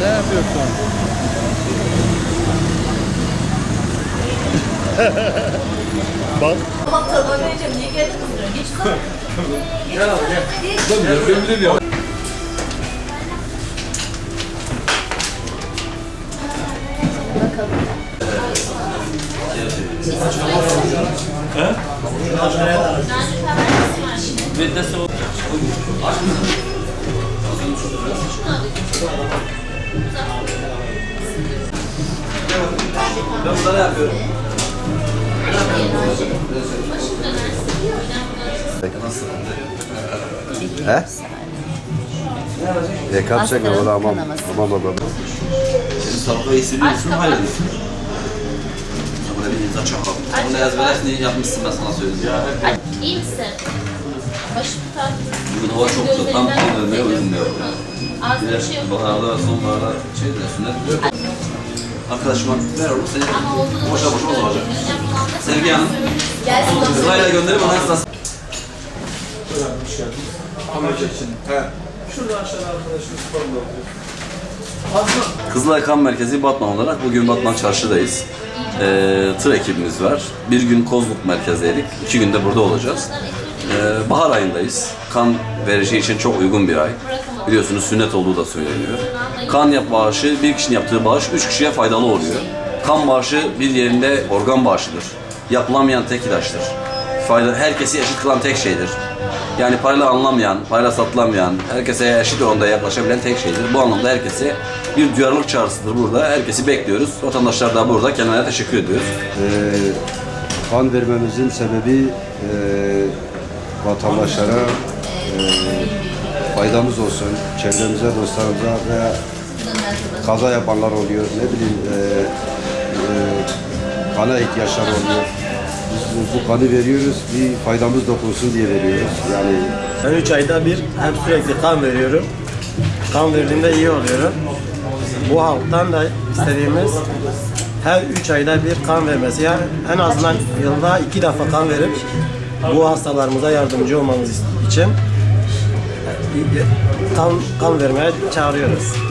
Ne yapıyorsun? Bak. Tamam tamam vereceğim. Niye geldin kızdırıyorsun? Geç kal. Ben bunları yapıyorum. He? E kapacak Hastanın ama aman aman aman. Şimdi sabıkayı siliyorsun, hallediyorsun. Sonra bir imza çakalım. Bunu ezberlerini yapmışsın ben sana söyleyeceğim. İyi misin? Başım tutar. Bugün hava çok soğuk. Tam kan vermeye uygun diyor. Az Bir de şey baharda, sonbaharda şey de sünnet diyor. Arkadaşıma ver onu seni. Boşa boşa olacak. Sevgi Hanım. Gelsin. Sırayla gönderip ona esas. Kızılay Kan Merkezi Batman olarak bugün Batman Çarşı'dayız. Ee, tır ekibimiz var. Bir gün Kozluk merkezdeydik. iki günde burada olacağız. Ee, bahar ayındayız. Kan verici için çok uygun bir ay. Biliyorsunuz sünnet olduğu da söyleniyor. Kan yap bağışı, bir kişinin yaptığı bağış üç kişiye faydalı oluyor. Kan bağışı bir yerinde organ bağışıdır. Yapılamayan tek ilaçtır. Fayda, herkesi eşit kılan tek şeydir. Yani parayla anlamayan, parayla satılamayan, herkese eşit oranda yaklaşabilen tek şeydir. Bu anlamda herkese bir duyarlılık çağrısıdır burada. Herkesi bekliyoruz. Vatandaşlar da burada kendilerine teşekkür ediyoruz. Ee, kan vermemizin sebebi e, vatandaşlara e, faydamız olsun. Çevremize, dostlarımıza veya kaza yapanlar oluyor. Ne bileyim e, e, kana ihtiyaçları oluyor. Biz bu kanı veriyoruz, bir faydamız dokunsun diye veriyoruz. Yani Ben 3 ayda bir hem sürekli kan veriyorum. Kan verdiğimde iyi oluyorum. Bu halktan da istediğimiz her 3 ayda bir kan vermesi. Yani en azından yılda 2 defa kan verip bu hastalarımıza yardımcı olmamız için kan, kan vermeye çağırıyoruz.